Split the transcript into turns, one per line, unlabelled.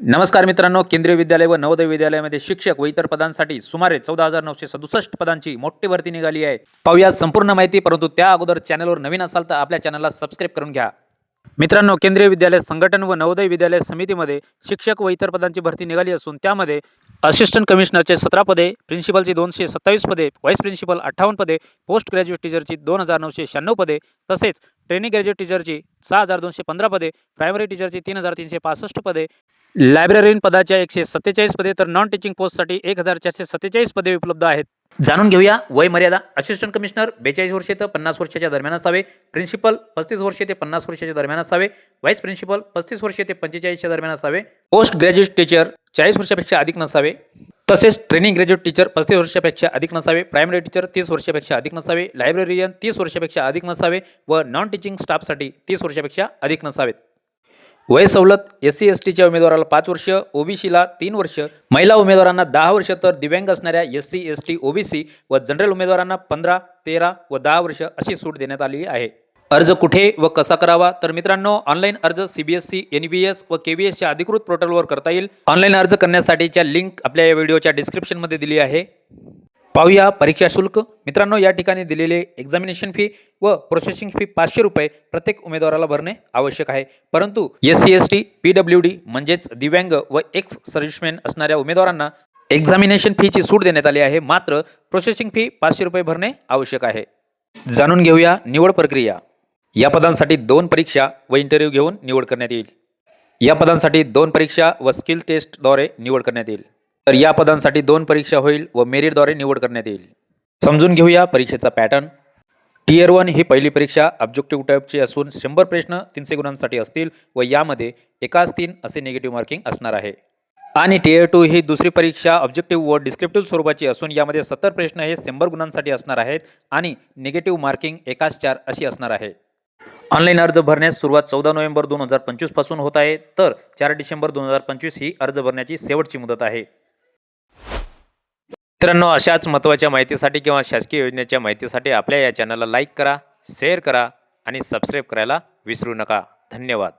नमस्कार मित्रांनो केंद्रीय विद्यालय व नवोदय विद्यालयामध्ये शिक्षक व इतर पदांसाठी सुमारे चौदा हजार नऊशे सदुसष्ट पदांची मोठी भरती निघाली आहे. पाहूया संपूर्ण माहिती परंतु त्या अगोदर चॅनलवर नवीन असाल तर आपल्या चॅनलला सबस्क्राईब करून घ्या. मित्रांनो केंद्रीय विद्यालय संघटन व नवोदय विद्यालय समितीमध्ये शिक्षक व इतर पदांची भरती निघाली असून त्यामध्ये असिस्टंट कमिशनरचे सतरा पदे प्रिन्सिपलची दोनशे सत्तावीस पदे व्हाईस प्रिन्सिपल अठ्ठावन्न पदे पोस्ट ग्रॅज्युएट टीचरची दोन हजार नऊशे शहाण्णव पदे तसेच ट्रेनिंग ग्रॅज्युएट टीचरची सहा हजार दोनशे पंधरा पदे प्रायमरी टीचरची तीन हजार तीनशे पासष्ट पदे लायब्ररीन पदाच्या एकशे सत्तेचाळीस पदे तर नॉन टीचिंग पोस्टसाठी एक हजार चारशे सत्तेचाळीस पदे उपलब्ध आहेत. जाणून घेऊया वय मर्यादा. असिस्टंट कमिशनर बेचाळीस वर्षे ते पन्नास वर्षाच्या दरम्यान असावे. प्रिन्सिपल पस्तीस वर्षे ते पन्नास वर्षाच्या दरम्यान असावे. व्हाईस प्रिन्सिपल पस्तीस वर्षे ते पंचेचाळीसच्या दरम्यान असावे. पोस्ट ग्रॅज्युएट टीचर चाळीस वर्षापेक्षा अधिक नसावे. तसेच ट्रेनिंग ग्रॅज्युएट टीचर पस्तीस वर्षापेक्षा अधिक नसावे. प्रायमरी टीचर तीस वर्षापेक्षा अधिक नसावे. लायब्ररियन तीस वर्षापेक्षा अधिक नसावे. व नॉन टीचिंग स्टाफसाठी तीस वर्षापेक्षा अधिक नसावेत. वय सवलत एस सी एस टीच्या उमेदवाराला पाच वर्ष ओबीसीला तीन वर्ष महिला उमेदवारांना दहा वर्ष तर दिव्यांग असणाऱ्या S C S T OBC व जनरल उमेदवारांना पंधरा तेरा व दहा वर्ष अशी सूट देण्यात आली आहे. अर्ज कुठे व कसा करावा? तर मित्रांनो ऑनलाईन अर्ज C B S C N B S व के बी एसच्या अधिकृत पोर्टलवर करता येईल. ऑनलाईन अर्ज करण्यासाठीच्या लिंक आपल्या या व्हिडिओच्या डिस्क्रिप्शनमध्ये दिली आहे. पाहूया परीक्षा शुल्क. मित्रांनो या ठिकाणी दिलेले एक्झामिनेशन फी व प्रोसेसिंग फी पाचशे रुपये प्रत्येक उमेदवाराला भरणे आवश्यक आहे. परंतु S C S T P W D म्हणजेच दिव्यांग व एक्स सर्व्हिसमॅन असणाऱ्या उमेदवारांना एक्झामिनेशन फीची सूट देण्यात आली आहे. मात्र प्रोसेसिंग फी पाचशे रुपये भरणे आवश्यक आहे. जाणून घेऊया निवड प्रक्रिया. या पदांसाठी दोन परीक्षा व इंटरव्ह्यू घेऊन निवड करण्यात येईल. या पदांसाठी दोन परीक्षा व स्किल टेस्टद्वारे निवड करण्यात येईल. तर या पदांसाठी दोन परीक्षा होईल व मेरिटद्वारे निवड करण्यात येईल. समजून घेऊया परीक्षेचा पॅटर्न. टीयर वन ही पहिली परीक्षा ऑब्जेक्टिव्ह टाईपची असून शंभर प्रश्न तीनशे गुणांसाठी असतील व यामध्ये एकाच तीन असे निगेटिव्ह मार्किंग असणार आहे. आणि टीयर टू ही दुसरी परीक्षा ऑब्जेक्टिव्ह व डिस्क्रिप्टिव्ह स्वरूपाची असून यामध्ये सत्तर प्रश्न हे शंभर गुणांसाठी असणार आहेत आणि निगेटिव्ह मार्किंग एकाच चार अशी असणार आहे. ऑनलाईन अर्ज भरण्यास सुरुवात चौदा नोव्हेंबर दोन हजार पंचवीसपासून होत आहे. तर चार डिसेंबर दोन हजार पंचवीस ही अर्ज भरण्याची शेवटची मुदत आहे. मित्रांनो अशाच महत्त्वाच्या माहितीसाठी किंवा शासकीय योजनेच्या माहितीसाठी आपल्या या चॅनलला लाईक करा शेअर करा आणि सबस्क्राईब करायला विसरू नका. धन्यवाद.